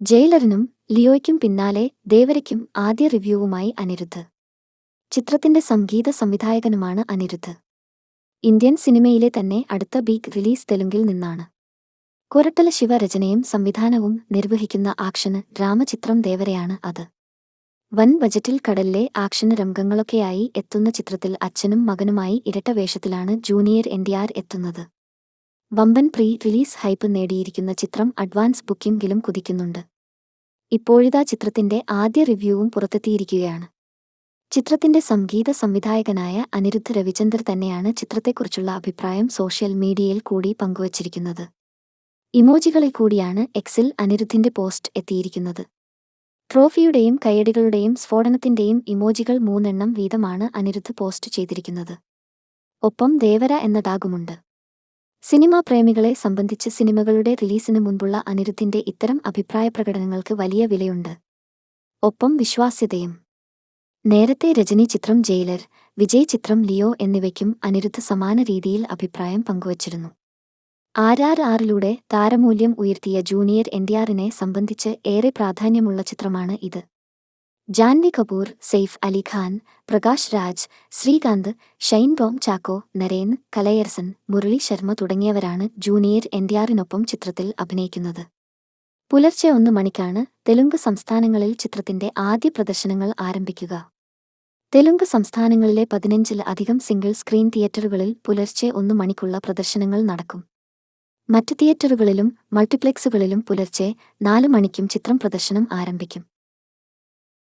ജയിലറിനും ലിയോയ്ക്കും പിന്നാലെ ദേവരയ്ക്കും ആദ്യ റിവ്യൂവുമായി അനിരുദ്ധ്. ചിത്രത്തിന്റെ സംഗീത സംവിധായകനുമാണ് അനിരുദ്ധ്. ഇന്ത്യൻ സിനിമയിലെ തന്നെ അടുത്ത ബീഗ് റിലീസ് തെലുങ്കിൽ നിന്നാണ്. കൊരട്ടല ശിവ രചനയും സംവിധാനവും നിർവഹിക്കുന്ന ആക്ഷന് ഡ്രാമചിത്രം ദേവരയാണ് അത്. വൻ ബജറ്റിൽ കടലിലെ ആക്ഷന് രംഗങ്ങളൊക്കെയായി എത്തുന്ന ചിത്രത്തിൽ അച്ഛനും മകനുമായി ഇരട്ട വേഷത്തിലാണ് ജൂനിയർ എൻ എത്തുന്നത്. വമ്പൻ പ്രീ റിലീസ് ഹൈപ്പ് നേടിയിരിക്കുന്ന ചിത്രം അഡ്വാൻസ് ബുക്കിംഗിലും കുതിക്കുന്നുണ്ട്. ഇപ്പോഴിതാ ചിത്രത്തിന്റെ ആദ്യ റിവ്യൂവും പുറത്തെത്തിയിരിക്കുകയാണ്. ചിത്രത്തിന്റെ സംഗീത സംവിധായകനായ അനിരുദ്ധ രവിചന്ദർ തന്നെയാണ് ചിത്രത്തെക്കുറിച്ചുള്ള അഭിപ്രായം സോഷ്യൽ മീഡിയയിൽ കൂടി പങ്കുവച്ചിരിക്കുന്നത്. ഇമോജികളിൽ കൂടിയാണ് എക്സിൽ അനിരുദ്ധിന്റെ പോസ്റ്റ് എത്തിയിരിക്കുന്നത്. ട്രോഫിയുടെയും കയ്യടികളുടെയും സ്ഫോടനത്തിന്റെയും ഇമോജികൾ മൂന്നെണ്ണം വീതമാണ് അനിരുദ്ധ് പോസ്റ്റ് ചെയ്തിരിക്കുന്നത്. ഒപ്പം ദേവര എന്ന ടാഗുമുണ്ട് സിനിമാ പ്രേമികളെ സംബന്ധിച്ച് സിനിമകളുടെ റിലീസിന് മുൻപുള്ള അനിരുദ്ധിന്റെ ഇത്തരം അഭിപ്രായ പ്രകടനങ്ങൾക്ക് വലിയ വിലയുണ്ട്. ഒപ്പം വിശ്വാസ്യതയും. നേരത്തെ രജനി ചിത്രം ജയിലർ വിജയ് ചിത്രം ലിയോ എന്നിവയ്ക്കും അനിരുദ്ധ സമാന രീതിയിൽ അഭിപ്രായം പങ്കുവച്ചിരുന്നു. ആർ ആർ ആറിലൂടെ താരമൂല്യം ഉയർത്തിയ ജൂനിയർ എൻഡിആറിനെ സംബന്ധിച്ച് ഏറെ പ്രാധാന്യമുള്ള ചിത്രമാണ് ഇത്. ജാൻവി കപൂർ സെയ്ഫ് അലി ഖാൻ പ്രകാശ് രാജ് ശ്രീകാന്ത് ഷൈൻ ടോം ചാക്കോ നരേൻ കലയർസൻ മുരളി ശർമ്മ തുടങ്ങിയവരാണ് ജൂനിയർ എൻ എൻഡിആറിനൊപ്പം ചിത്രത്തിൽ അഭിനയിക്കുന്നത്. പുലർച്ചെ ഒന്ന് മണിക്കാണ് തെലുങ്ക് സംസ്ഥാനങ്ങളിൽ ചിത്രത്തിന്റെ ആദ്യ പ്രദർശനങ്ങൾ ആരംഭിക്കുക. തെലുങ്ക് സംസ്ഥാനങ്ങളിലെ പതിനഞ്ചിൽ അധികം സിംഗിൾ സ്ക്രീൻ തിയേറ്ററുകളിൽ പുലർച്ചെ ഒന്ന് മണിക്കുള്ള പ്രദർശനങ്ങൾ നടക്കും. മറ്റ് തിയേറ്ററുകളിലും മൾട്ടിപ്ലെക്സുകളിലും പുലർച്ചെ നാല് മണിക്കും ചിത്രം പ്രദർശനം ആരംഭിക്കും.